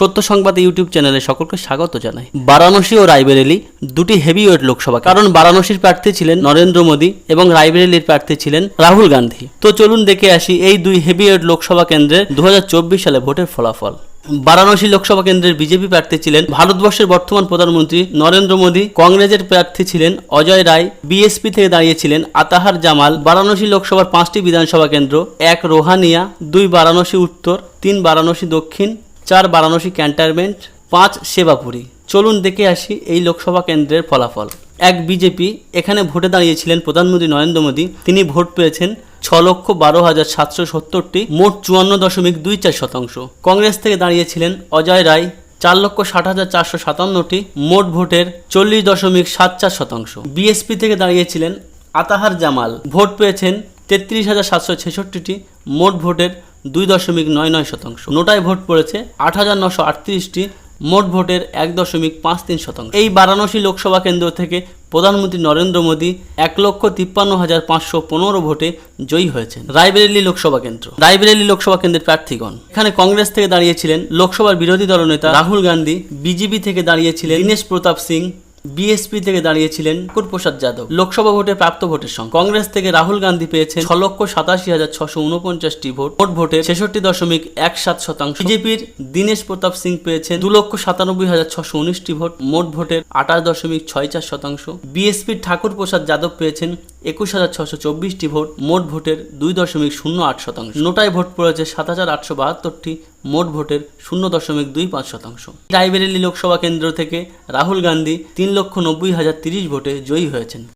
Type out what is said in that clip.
সত্য সংবাদ ইউটিউব চ্যানেলে সকলকে স্বাগত জানাই। বারাণসী ও রায়বেরেলি দুটি হেভিওয়েট লোকসভা কারণ বারাণসীর প্রার্থী ছিলেন নরেন্দ্র মোদী এবং রায়বেরেলির প্রার্থী ছিলেন রাহুল গান্ধী। তো চলুন দেখে আসি এই দুই হেভিওয়েট লোকসভা কেন্দ্রের দুহাজার চব্বিশ সালে ভোটের ফলাফল। বারাণসী লোকসভা কেন্দ্রের বিজেপি প্রার্থী ছিলেন ভারতবর্ষের বর্তমান প্রধানমন্ত্রী নরেন্দ্র মোদী, কংগ্রেসের প্রার্থী ছিলেন অজয় রায়, বিএসপি থেকে দাঁড়িয়েছিলেন আতাহার জামাল। বারাণসী লোকসভার পাঁচটি বিধানসভা কেন্দ্র, এক রোহানিয়া, দুই বারাণসী উত্তর, তিন বারাণসী দক্ষিণ চার বারাণসী ক্যান্টনমেন্ট, পাঁচ সেবাপুরী। চলুন দেখে আসি এই লোকসভা কেন্দ্রের ফলাফল। এক বিজেপি এখানে ভোটে দাঁড়িয়েছিলেন প্রধানমন্ত্রী নরেন্দ্র মোদী। তিনি ভোট পেয়েছেন ছ লক্ষ বারো হাজার সাতশো সত্তরটি, মোট চুয়ান্ন দশমিক দুই চার শতাংশ। কংগ্রেস থেকে দাঁড়িয়েছিলেন অজয় রায়, চার লক্ষ ষাট হাজার চারশো সাতান্নটি, মোট ভোটের চল্লিশ দশমিক সাত চার শতাংশ। বিএসপি থেকে দাঁড়িয়েছিলেন আতাহার জামাল। ভোট পেয়েছেন তেত্রিশ হাজার সাতশো ছেষট্টিটি, মোট ভোটের দুই দশমিক নয় নয় শতাংশ। নোটায় ভোট পড়েছে আট হাজার নশো আটত্রিশটি, মোট ভোটের এক দশমিক পাঁচ তিন শতাংশ। এই বারাণসী লোকসভা কেন্দ্র থেকে প্রধানমন্ত্রী নরেন্দ্র মোদী এক লক্ষ তিপ্পান্ন হাজার পাঁচশো পনেরো ভোটে জয়ী হয়েছেন। রায়বেরেলি লোকসভা কেন্দ্র। রায়বেরেলি লোকসভা কেন্দ্রের প্রার্থীগণ। এখানে কংগ্রেস থেকে দাঁড়িয়েছিলেন লোকসভার বিরোধী দলনেতা রাহুল গান্ধী, বিজেপি থেকে দাঁড়িয়েছিলেন দীনেশ প্রতাপ সিং বিএসপি থেকে দাঁড়িয়েছিলেন প্রসাদ যাদব। লোকসভা ভোটে প্রাপ্ত ভোটের সংখ্যা কংগ্রেস থেকে রাহুল গান্ধী পেয়েছেন ছ লক্ষ সাতাশি হাজার ছশো উনপঞ্চাশটি ভোট। ভোট ভোটে ছেষট্টি দশমিক এক সাত শতাংশ। বিজেপির দীনেশ প্রতাপ সিং পেয়েছেন দু লক্ষ সাতানব্বই হাজার ছশো উনিশটি ভোট। মোট ভোটের আঠাশ দশমিক ছয় চার শতাংশ। বিএসপির ঠাকুর প্রসাদ যাদব পেয়েছেন একুশ হাজার ছশো চব্বিশটি ভোট, মোট ভোটের দুই দশমিক শূন্য আট শতাংশ। নোটায় ভোট পড়েছে সাত হাজার আটশো বাহাত্তরটি, মোট ভোটের শূন্য দশমিক দুই পাঁচ শতাংশ। রায়বেরেলি লোকসভা কেন্দ্র থেকে রাহুল গান্ধী তিন লক্ষ নব্বই হাজার তিরিশ ভোটে জয়ী হয়েছেন।